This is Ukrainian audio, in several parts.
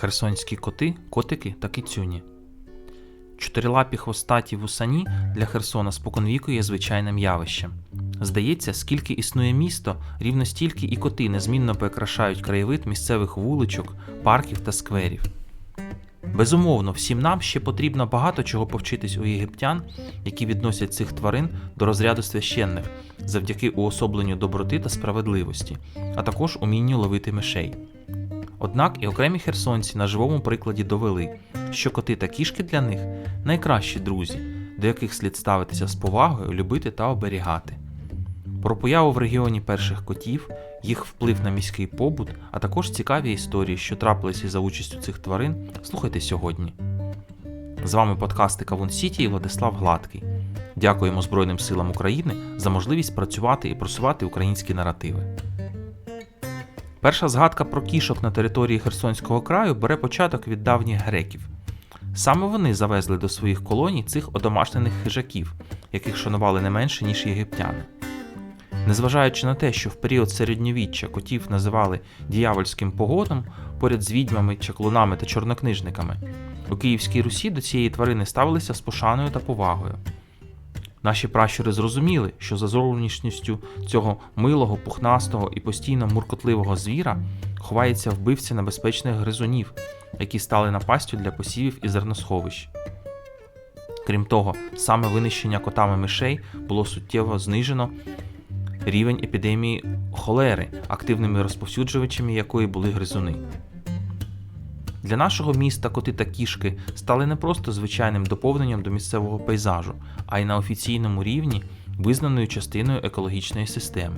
Херсонські коти, котики та кицюні. Чотирилапі хвостаті вусані для Херсона споконвіку є звичайним явищем. Здається, скільки існує місто, рівно стільки і коти незмінно прикрашають краєвид місцевих вуличок, парків та скверів. Безумовно, всім нам ще потрібно багато чого повчитись у єгиптян, які відносять цих тварин до розряду священних завдяки уособленню доброти та справедливості, а також умінню ловити мишей. Однак і окремі херсонці на живому прикладі довели, що коти та кішки для них найкращі друзі, до яких слід ставитися з повагою, любити та оберігати. Про появу в регіоні перших котів, їх вплив на міський побут, а також цікаві історії, що трапилися за участю цих тварин, слухайте сьогодні. З вами подкасти Кавун Сіті і Владислав Гладкий. Дякуємо Збройним силам України за можливість працювати і просувати українські наративи. Перша згадка про кішок на території Херсонського краю бере початок від давніх греків. Саме вони завезли до своїх колоній цих одомашнених хижаків, яких шанували не менше, ніж єгиптяни. Незважаючи на те, що в період середньовіччя котів називали діявольським погодом поряд з відьмами, чаклунами та чорнокнижниками, у Київській Русі до цієї тварини ставилися з пошаною та повагою. Наші пращури зрозуміли, що за зовнішністю цього милого, пухнастого і постійно муркотливого звіра ховається вбивця небезпечних гризунів, які стали напастю для посівів і зерносховищ. Крім того, саме винищення котами мишей було суттєво знижено рівень епідемії холери, активними розповсюджувачами якої були гризуни. Для нашого міста коти та кішки стали не просто звичайним доповненням до місцевого пейзажу, а й на офіційному рівні визнаною частиною екологічної системи.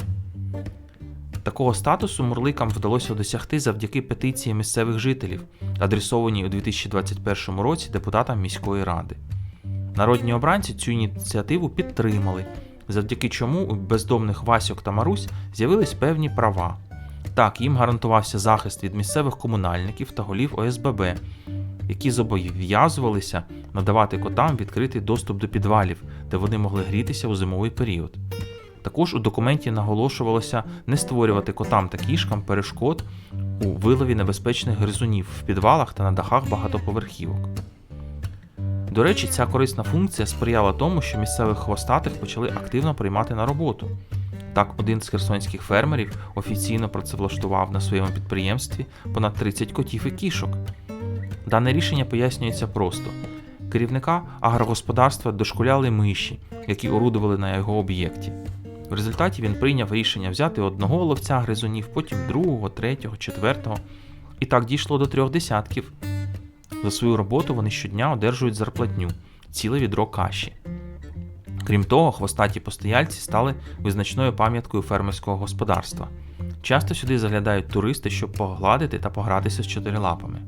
Такого статусу мурликам вдалося досягти завдяки петиції місцевих жителів, адресованій у 2021 році депутатам міської ради. Народні обранці цю ініціативу підтримали, завдяки чому у бездомних Васьок та Марусь з'явились певні права. Так, їм гарантувався захист від місцевих комунальників та голів ОСББ, які зобов'язувалися надавати котам відкритий доступ до підвалів, де вони могли грітися у зимовий період. Також у документі наголошувалося не створювати котам та кішкам перешкод у вилові небезпечних гризунів в підвалах та на дахах багатоповерхівок. До речі, ця корисна функція сприяла тому, що місцевих хвостатих почали активно приймати на роботу. Так, один з херсонських фермерів офіційно працевлаштував на своєму підприємстві понад 30 котів і кішок. Дане рішення пояснюється просто: керівника агрогосподарства дошкуляли миші, які орудували на його об'єкті. В результаті він прийняв рішення взяти одного ловця гризунів, потім другого, третього, четвертого, і так дійшло до трьох десятків. За свою роботу вони щодня одержують зарплатню ціле відро каші. Крім того, хвостаті постояльці стали визначною пам'яткою фермерського господарства. Часто сюди заглядають туристи, щоб погладити та погратися з чотирилапами.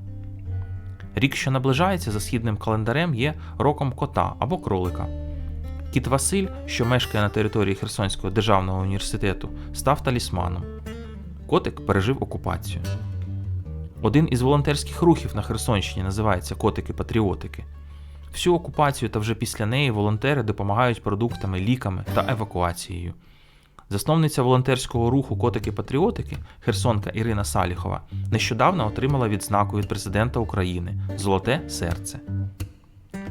Рік, що наближається за східним календарем, є роком кота або кролика. Кіт Василь, що мешкає на території Херсонського державного університету, став талісманом. Котик пережив окупацію. Один із волонтерських рухів на Херсонщині називається Котики-патріотики. Всю окупацію та вже після неї волонтери допомагають продуктами, ліками та евакуацією. Засновниця волонтерського руху Котики-патріотики Херсонка Ірина Саліхова нещодавно отримала відзнаку від президента України Золоте серце.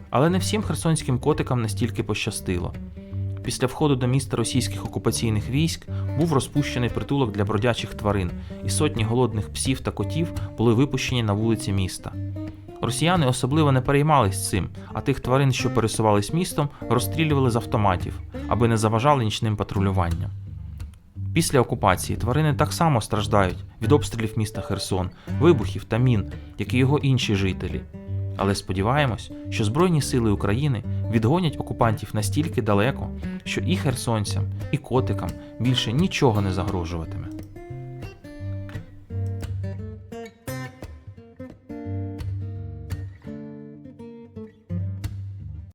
Але не всім херсонським котикам настільки пощастило. Після входу до міста російських окупаційних військ був розпущений притулок для бродячих тварин, і сотні голодних псів та котів були випущені на вулиці міста. Росіяни особливо не переймались цим, а тих тварин, що пересувались містом, розстрілювали з автоматів, аби не заважали нічним патрулюванням. Після окупації тварини так само страждають від обстрілів міста Херсон, вибухів та мін, як і його інші жителі. Але сподіваємось, що Збройні сили України відгонять окупантів настільки далеко, що і херсонцям, і котикам більше нічого не загрожуватиме.